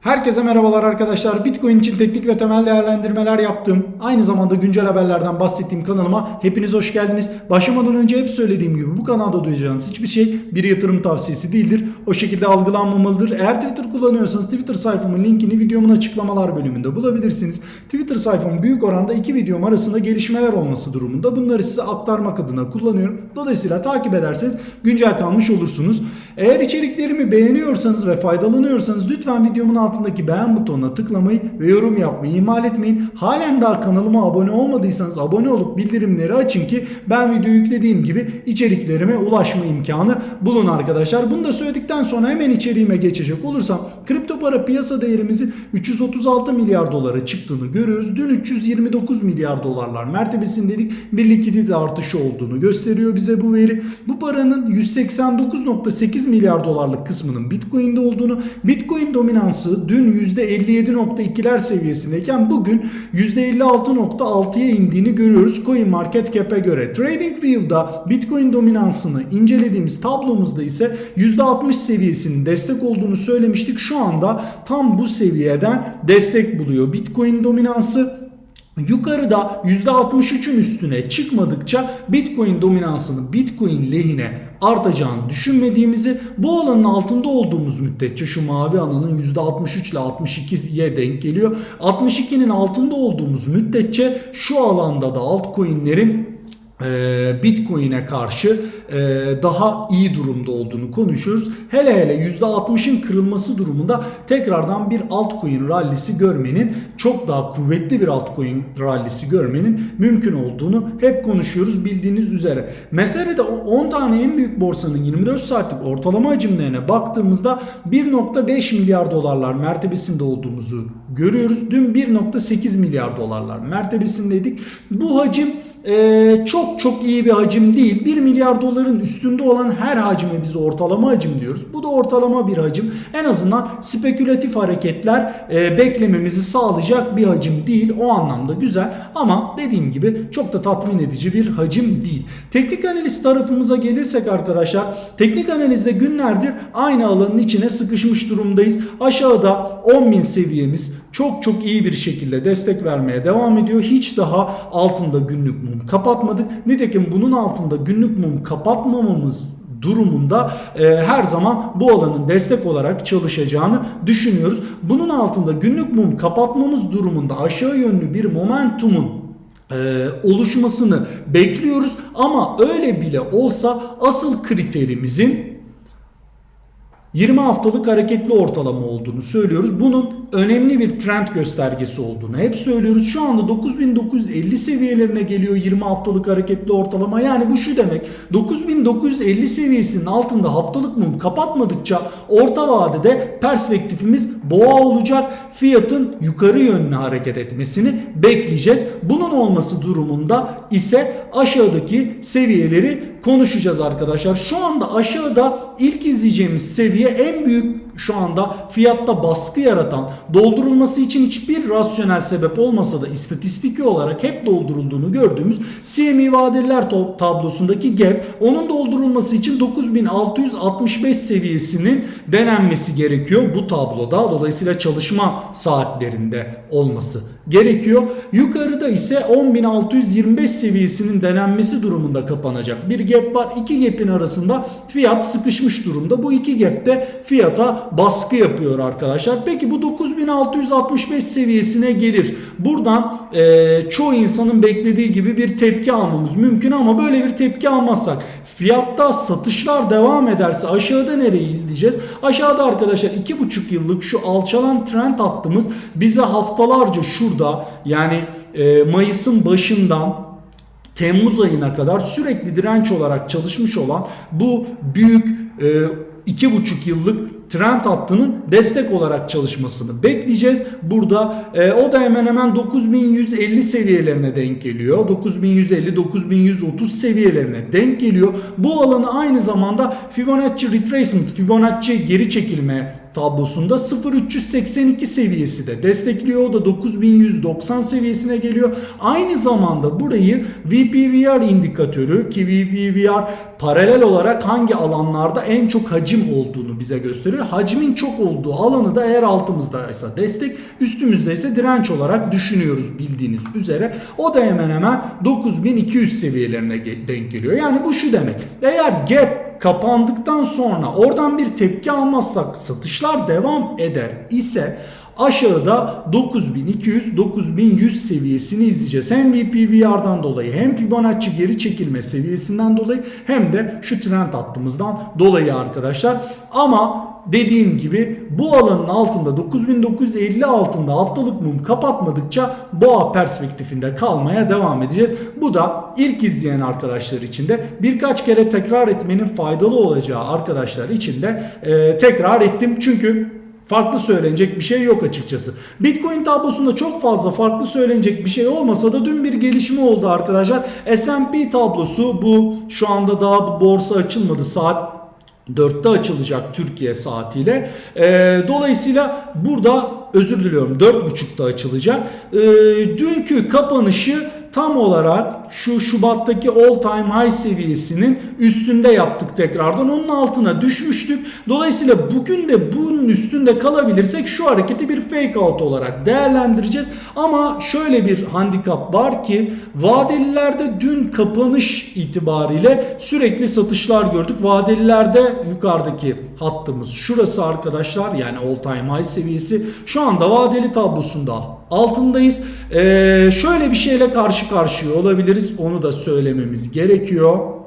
Herkese merhabalar arkadaşlar. Bitcoin için teknik ve temel değerlendirmeler yaptığım, aynı zamanda güncel haberlerden bahsettiğim kanalıma hepiniz hoş geldiniz. Başlamadan önce hep söylediğim gibi bu kanalda duyacağınız hiçbir şey bir yatırım tavsiyesi değildir. O şekilde algılanmamalıdır. Eğer Twitter kullanıyorsanız Twitter sayfamın linkini videomun açıklamalar bölümünde bulabilirsiniz. Twitter sayfamın büyük oranda iki videom arasında gelişmeler olması durumunda bunları size aktarmak adına kullanıyorum. Dolayısıyla takip ederseniz güncel kalmış olursunuz. Eğer içeriklerimi beğeniyorsanız ve faydalanıyorsanız lütfen videomun altındaki beğen butonuna tıklamayı ve yorum yapmayı ihmal etmeyin. Halen daha kanalıma abone olmadıysanız abone olup bildirimleri açın ki ben video yüklediğim gibi içeriklerime ulaşma imkanı bulun arkadaşlar. Bunu da söyledikten sonra hemen içeriğime geçecek olursam kripto para piyasa değerimizin 336 milyar dolara çıktığını görüyoruz. Dün 329 milyar dolarlar mertebesindeydik. Bir likidite artışı olduğunu gösteriyor bize bu veri. Bu paranın 189.8 milyar dolarlık kısmının Bitcoin'de olduğunu, Bitcoin dominansı dün %57.2'ler seviyesindeyken bugün %56.6'ya indiğini görüyoruz Coin Market Cap'e göre. TradingView'da Bitcoin dominansını incelediğimiz tablomuzda ise %60 seviyesinin destek olduğunu söylemiştik. Şu anda tam bu seviyeden destek buluyor. Bitcoin dominansı Yukarıda %63'ün üstüne çıkmadıkça Bitcoin dominansının Bitcoin lehine artacağını düşünmediğimizi bu alanın altında olduğumuz müddetçe şu mavi alanın %63 ile 62'ye denk geliyor. 62'nin altında olduğumuz müddetçe şu alanda da altcoin'lerin Bitcoin'e karşı e, daha iyi durumda olduğunu konuşuyoruz. Hele hele %60'ın kırılması durumunda tekrardan bir altcoin rallisi görmenin çok daha kuvvetli bir altcoin rallisi görmenin mümkün olduğunu hep konuşuyoruz bildiğiniz üzere. Mesele de 10 tane en büyük borsanın 24 saatlik ortalama hacimlerine baktığımızda 1.5 milyar dolarlar mertebesinde olduğumuzu görüyoruz. Dün 1.8 milyar dolarlar mertebesindeydik. Bu hacim ee, çok çok iyi bir hacim değil. 1 milyar doların üstünde olan her hacime biz ortalama hacim diyoruz. Bu da ortalama bir hacim. En azından spekülatif hareketler e, beklememizi sağlayacak bir hacim değil. O anlamda güzel ama dediğim gibi çok da tatmin edici bir hacim değil. Teknik analiz tarafımıza gelirsek arkadaşlar teknik analizde günlerdir aynı alanın içine sıkışmış durumdayız. Aşağıda 10.000 seviyemiz çok çok iyi bir şekilde destek vermeye devam ediyor. Hiç daha altında günlük mum kapatmadık. Nitekim bunun altında günlük mum kapatmamamız durumunda e, her zaman bu alanın destek olarak çalışacağını düşünüyoruz. Bunun altında günlük mum kapatmamız durumunda aşağı yönlü bir momentumun e, oluşmasını bekliyoruz ama öyle bile olsa asıl kriterimizin 20 haftalık hareketli ortalama olduğunu söylüyoruz. Bunun önemli bir trend göstergesi olduğunu hep söylüyoruz. Şu anda 9950 seviyelerine geliyor 20 haftalık hareketli ortalama. Yani bu şu demek 9950 seviyesinin altında haftalık mum kapatmadıkça orta vadede perspektifimiz boğa olacak. Fiyatın yukarı yönlü hareket etmesini bekleyeceğiz. Bunun olması durumunda ise aşağıdaki seviyeleri konuşacağız arkadaşlar. Şu anda aşağıda ilk izleyeceğimiz seviye en büyük şu anda fiyatta baskı yaratan doldurulması için hiçbir rasyonel sebep olmasa da istatistiki olarak hep doldurulduğunu gördüğümüz CME vadeliler tablosundaki gap onun doldurulması için 9665 seviyesinin denenmesi gerekiyor bu tabloda. Dolayısıyla çalışma saatlerinde olması gerekiyor. Yukarıda ise 10.625 seviyesinin denenmesi durumunda kapanacak bir gap var. İki gap'in arasında fiyat sıkışmış durumda. Bu iki gap'te fiyata baskı yapıyor arkadaşlar. Peki bu 9665 seviyesine gelir. Buradan e, çoğu insanın beklediği gibi bir tepki almamız mümkün ama böyle bir tepki almazsak fiyatta satışlar devam ederse aşağıda nereyi izleyeceğiz? Aşağıda arkadaşlar 2,5 yıllık şu alçalan trend hattımız bize haftalarca şurada yani e, Mayıs'ın başından Temmuz ayına kadar sürekli direnç olarak çalışmış olan bu büyük e, iki buçuk yıllık trend hattının destek olarak çalışmasını bekleyeceğiz. Burada e, o da hemen hemen 9150 seviyelerine denk geliyor. 9150 9130 seviyelerine denk geliyor. Bu alanı aynı zamanda Fibonacci retracement, Fibonacci geri çekilme tablosunda 0382 seviyesi de destekliyor. O da 9190 seviyesine geliyor. Aynı zamanda burayı VPVR indikatörü ki VPVR paralel olarak hangi alanlarda en çok hacim olduğunu bize gösteriyor. Hacmin çok olduğu alanı da eğer altımızdaysa destek, üstümüzde ise direnç olarak düşünüyoruz bildiğiniz üzere. O da hemen hemen 9200 seviyelerine denk geliyor. Yani bu şu demek. Eğer gap kapandıktan sonra oradan bir tepki almazsak satışlar devam eder ise aşağıda 9200-9100 seviyesini izleyeceğiz. Hem VPVR'dan dolayı hem Fibonacci geri çekilme seviyesinden dolayı hem de şu trend hattımızdan dolayı arkadaşlar. Ama dediğim gibi bu alanın altında 9950 altında haftalık mum kapatmadıkça boğa perspektifinde kalmaya devam edeceğiz. Bu da ilk izleyen arkadaşlar için de birkaç kere tekrar etmenin faydalı olacağı arkadaşlar için de e, tekrar ettim. Çünkü Farklı söylenecek bir şey yok açıkçası. Bitcoin tablosunda çok fazla farklı söylenecek bir şey olmasa da dün bir gelişme oldu arkadaşlar. S&P tablosu bu şu anda daha borsa açılmadı saat 4'te açılacak Türkiye saatiyle. Ee, dolayısıyla burada özür diliyorum 4.30'da açılacak. Ee, dünkü kapanışı tam olarak şu Şubat'taki all time high seviyesinin üstünde yaptık tekrardan. Onun altına düşmüştük. Dolayısıyla bugün de bunun üstünde kalabilirsek şu hareketi bir fake out olarak değerlendireceğiz. Ama şöyle bir handikap var ki vadelilerde dün kapanış itibariyle sürekli satışlar gördük. Vadelilerde yukarıdaki hattımız şurası arkadaşlar yani all time high seviyesi. Şu anda vadeli tablosunda altındayız. Ee, şöyle bir şeyle karşı karşıya olabiliriz. Onu da söylememiz gerekiyor.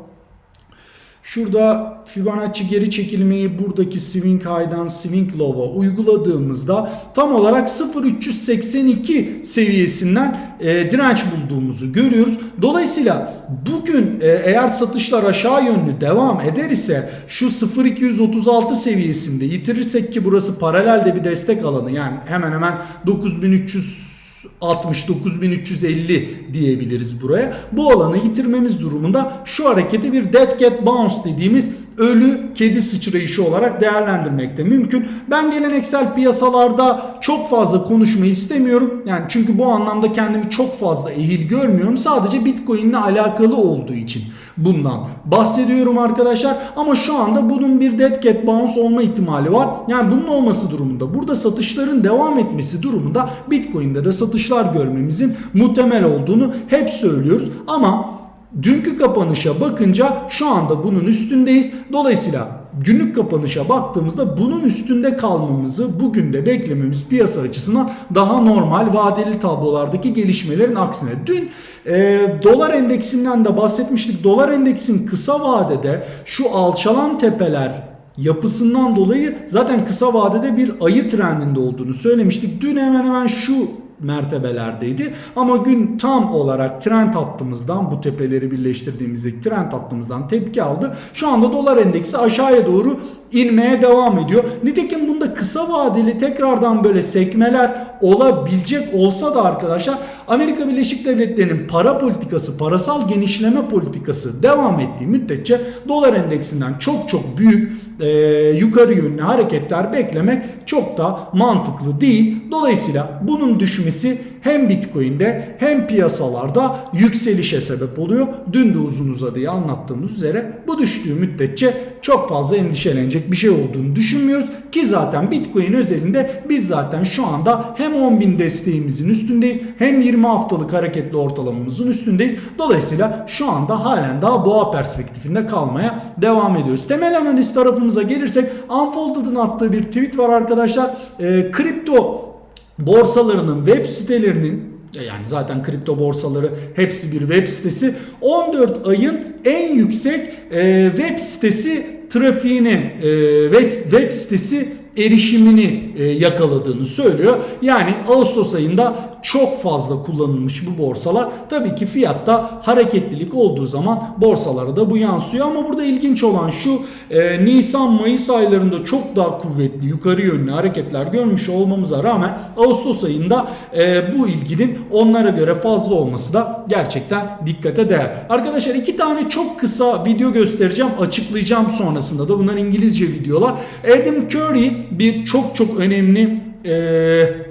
Şurada Fibonacci geri çekilmeyi buradaki swing high'dan swing low'a uyguladığımızda tam olarak 0.382 seviyesinden e, direnç bulduğumuzu görüyoruz. Dolayısıyla bugün e, eğer satışlar aşağı yönlü devam eder ise şu 0.236 seviyesinde yitirirsek ki burası paralelde bir destek alanı yani hemen hemen 9300 69350 diyebiliriz buraya. Bu alanı yitirmemiz durumunda şu hareketi bir dead cat bounce dediğimiz ölü kedi sıçrayışı olarak değerlendirmekte mümkün. Ben geleneksel piyasalarda çok fazla konuşmayı istemiyorum. Yani çünkü bu anlamda kendimi çok fazla ehil görmüyorum. Sadece Bitcoin ile alakalı olduğu için bundan bahsediyorum arkadaşlar. Ama şu anda bunun bir dead cat bounce olma ihtimali var. Yani bunun olması durumunda burada satışların devam etmesi durumunda Bitcoin'de de satışlar görmemizin muhtemel olduğunu hep söylüyoruz. Ama Dünkü kapanışa bakınca şu anda bunun üstündeyiz. Dolayısıyla günlük kapanışa baktığımızda bunun üstünde kalmamızı bugün de beklememiz piyasa açısından daha normal vadeli tablolardaki gelişmelerin aksine. Dün e, dolar endeksinden de bahsetmiştik. Dolar endeksin kısa vadede şu alçalan tepeler yapısından dolayı zaten kısa vadede bir ayı trendinde olduğunu söylemiştik. Dün hemen hemen şu mertebelerdeydi. Ama gün tam olarak trend hattımızdan bu tepeleri birleştirdiğimizdeki trend hattımızdan tepki aldı. Şu anda dolar endeksi aşağıya doğru inmeye devam ediyor. Nitekim bunda kısa vadeli tekrardan böyle sekmeler olabilecek olsa da arkadaşlar Amerika Birleşik Devletleri'nin para politikası, parasal genişleme politikası devam ettiği müddetçe dolar endeksinden çok çok büyük e, yukarı yönlü hareketler beklemek çok da mantıklı değil. Dolayısıyla bunun düşmesi hem Bitcoin'de hem piyasalarda yükselişe sebep oluyor. Dün de uzun uzadıya anlattığımız üzere bu düştüğü müddetçe çok fazla endişelenecek bir şey olduğunu düşünmüyoruz. Ki zaten Bitcoin özelinde biz zaten şu anda hem 10.000 desteğimizin üstündeyiz hem 20 haftalık hareketli ortalamamızın üstündeyiz. Dolayısıyla şu anda halen daha boğa perspektifinde kalmaya devam ediyoruz. Temel analiz tarafımıza gelirsek Unfolded'ın attığı bir tweet var arkadaşlar. E, kripto borsalarının web sitelerinin yani zaten kripto borsaları hepsi bir web sitesi 14 ayın en yüksek e, web sitesi trafiğini e, web, web sitesi erişimini e, yakaladığını söylüyor. Yani Ağustos ayında çok fazla kullanılmış bu borsalar. Tabii ki fiyatta hareketlilik olduğu zaman borsalara da bu yansıyor ama burada ilginç olan şu e, Nisan-Mayıs aylarında çok daha kuvvetli yukarı yönlü hareketler görmüş olmamıza rağmen Ağustos ayında e, bu ilginin onlara göre fazla olması da gerçekten dikkate değer. Arkadaşlar iki tane çok kısa video göstereceğim açıklayacağım sonrasında da bunlar İngilizce videolar. Adam Curry bir çok çok önemli eee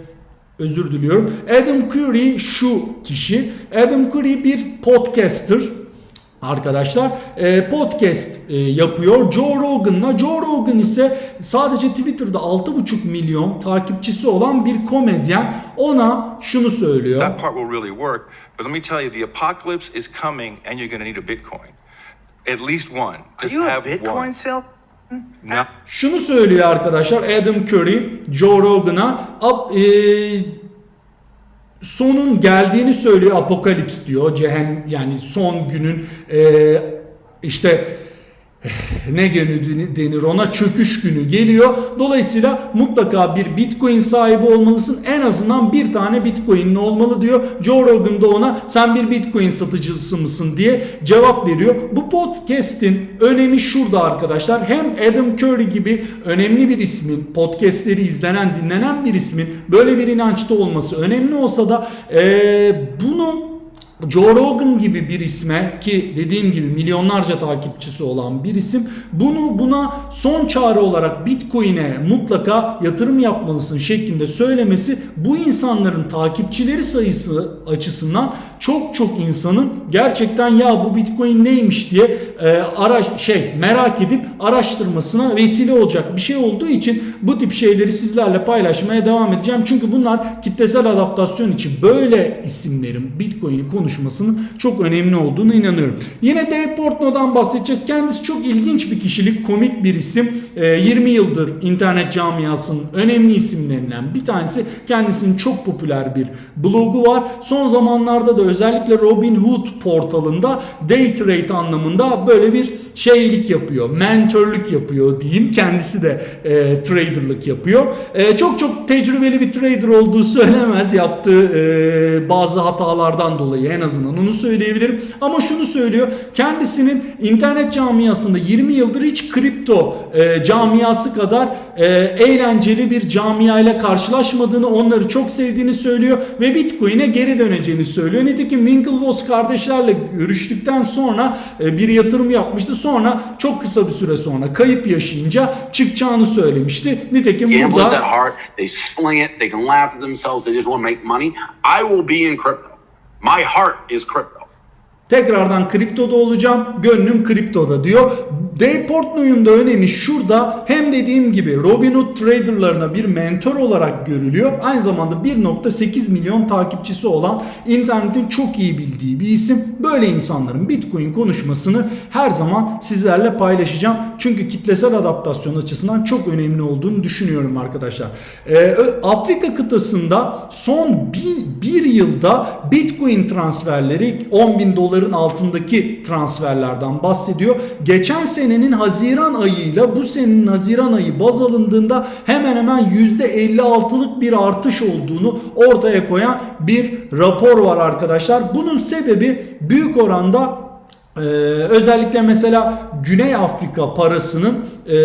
özür diliyorum. Adam Curry şu kişi. Adam Curry bir podcaster arkadaşlar. Ee, podcast e, yapıyor. Joe Rogan'la. Joe Rogan ise sadece Twitter'da 6,5 milyon takipçisi olan bir komedyen. Ona şunu söylüyor. That part will really work. But let me tell you, the apocalypse is coming, and you're going to need a Bitcoin. At least one. Are Just you a have Bitcoin one. sale? Now, Şunu söylüyor arkadaşlar Adam Curry Joe Rogan'a. E, sonun geldiğini söylüyor apokalips diyor. Cehen yani son günün e, işte ne günü denir ona çöküş günü geliyor. Dolayısıyla mutlaka bir Bitcoin sahibi olmalısın. En azından bir tane Bitcoin'in olmalı diyor. Joe Rogan da ona sen bir Bitcoin satıcısı mısın diye cevap veriyor. Bu podcast'in önemi şurada arkadaşlar. Hem Adam Curry gibi önemli bir ismin, podcast'leri izlenen, dinlenen bir ismin böyle bir inançta olması önemli olsa da eee, bunu Joe Rogan gibi bir isme ki dediğim gibi milyonlarca takipçisi olan bir isim bunu buna son çare olarak Bitcoin'e mutlaka yatırım yapmalısın şeklinde söylemesi bu insanların takipçileri sayısı açısından çok çok insanın gerçekten ya bu Bitcoin neymiş diye e, araş şey merak edip araştırmasına vesile olacak bir şey olduğu için bu tip şeyleri sizlerle paylaşmaya devam edeceğim. Çünkü bunlar kitlesel adaptasyon için böyle isimlerin Bitcoin'i konuşmasının çok önemli olduğunu inanıyorum. Yine Dave Portnoy'dan bahsedeceğiz. Kendisi çok ilginç bir kişilik, komik bir isim. E, 20 yıldır internet camiasının önemli isimlerinden bir tanesi. Kendisinin çok popüler bir blogu var. Son zamanlarda da özellikle Robinhood portalında day trade anlamında böyle bir şeylik yapıyor. Mentörlük yapıyor diyeyim. Kendisi de e, traderlık yapıyor. E, çok çok tecrübeli bir trader olduğu söylemez. Yaptığı e, bazı hatalardan dolayı en azından onu söyleyebilirim. Ama şunu söylüyor. Kendisinin internet camiasında 20 yıldır hiç kripto e, camiası kadar e, eğlenceli bir camia ile karşılaşmadığını, onları çok sevdiğini söylüyor ve Bitcoin'e geri döneceğini söylüyor. Nitekim Winklevoss kardeşlerle görüştükten sonra e, bir yatırım yapmıştı. Sonra çok kısa bir süre sonra kayıp yaşayınca çıkacağını söylemişti. Nitekim burada they sling it, they can laugh at themselves, they just want to make money. I will be in crypto. My heart is crypto. Tekrardan kriptoda olacağım. Gönlüm kriptoda diyor. Dave Portnoy'un da önemi şurada hem dediğim gibi Robinhood traderlarına bir mentor olarak görülüyor. Aynı zamanda 1.8 milyon takipçisi olan internetin çok iyi bildiği bir isim. Böyle insanların Bitcoin konuşmasını her zaman sizlerle paylaşacağım. Çünkü kitlesel adaptasyon açısından çok önemli olduğunu düşünüyorum arkadaşlar. Ee, Afrika kıtasında son bir, bir yılda Bitcoin transferleri 10 bin doların altındaki transferlerden bahsediyor. Geçen senenin Haziran ayıyla bu senenin Haziran ayı baz alındığında hemen hemen %56'lık bir artış olduğunu ortaya koyan bir rapor var arkadaşlar. Bunun sebebi büyük oranda ee, özellikle mesela Güney Afrika parasının e,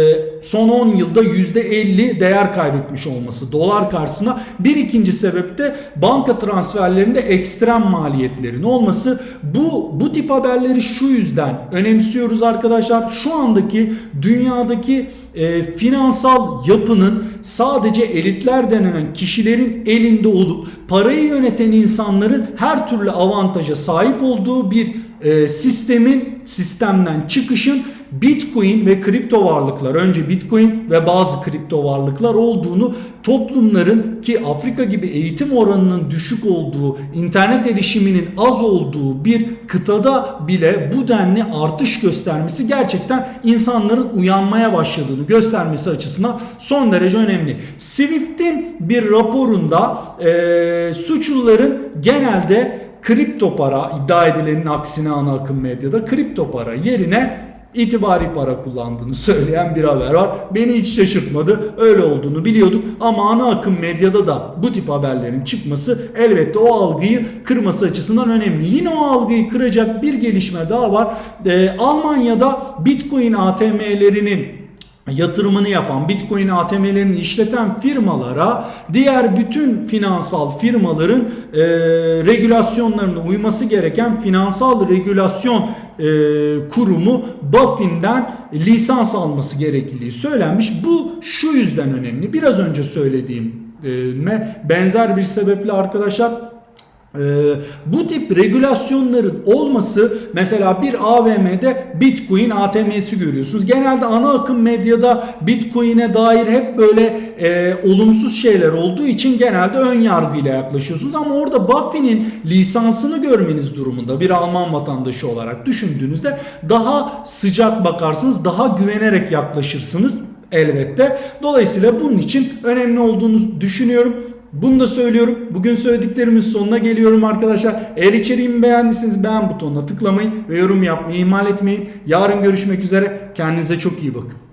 son 10 yılda %50 değer kaybetmiş olması dolar karşısına. Bir ikinci sebep de banka transferlerinde ekstrem maliyetlerin olması. Bu bu tip haberleri şu yüzden önemsiyoruz arkadaşlar. Şu andaki dünyadaki e, finansal yapının sadece elitler denilen kişilerin elinde olup parayı yöneten insanların her türlü avantaja sahip olduğu bir e, sistemin sistemden çıkışın Bitcoin ve kripto varlıklar önce Bitcoin ve bazı kripto varlıklar olduğunu toplumların ki Afrika gibi eğitim oranının düşük olduğu, internet erişiminin az olduğu bir kıtada bile bu denli artış göstermesi gerçekten insanların uyanmaya başladığını göstermesi açısından son derece önemli. Swift'in bir raporunda e, suçluların genelde kripto para iddia edilenin aksine ana akım medyada kripto para yerine itibari para kullandığını söyleyen bir haber var. Beni hiç şaşırtmadı. Öyle olduğunu biliyorduk ama ana akım medyada da bu tip haberlerin çıkması elbette o algıyı kırması açısından önemli. Yine o algıyı kıracak bir gelişme daha var. Ee, Almanya'da Bitcoin ATM'lerinin yatırımını yapan, Bitcoin ATM'lerini işleten firmalara diğer bütün finansal firmaların e, regülasyonlarına uyması gereken finansal regülasyon e, kurumu BaFin'den lisans alması gerekliliği söylenmiş. Bu şu yüzden önemli. Biraz önce söylediğime benzer bir sebeple arkadaşlar ee, bu tip regülasyonların olması mesela bir AVM'de Bitcoin ATM'si görüyorsunuz. Genelde ana akım medyada Bitcoin'e dair hep böyle e, olumsuz şeyler olduğu için genelde ön yargıyla yaklaşıyorsunuz. Ama orada Buffy'nin lisansını görmeniz durumunda bir Alman vatandaşı olarak düşündüğünüzde daha sıcak bakarsınız, daha güvenerek yaklaşırsınız elbette. Dolayısıyla bunun için önemli olduğunu düşünüyorum. Bunu da söylüyorum. Bugün söylediklerimin sonuna geliyorum arkadaşlar. Eğer içeriğimi beğendiyseniz beğen butonuna tıklamayı ve yorum yapmayı ihmal etmeyin. Yarın görüşmek üzere. Kendinize çok iyi bakın.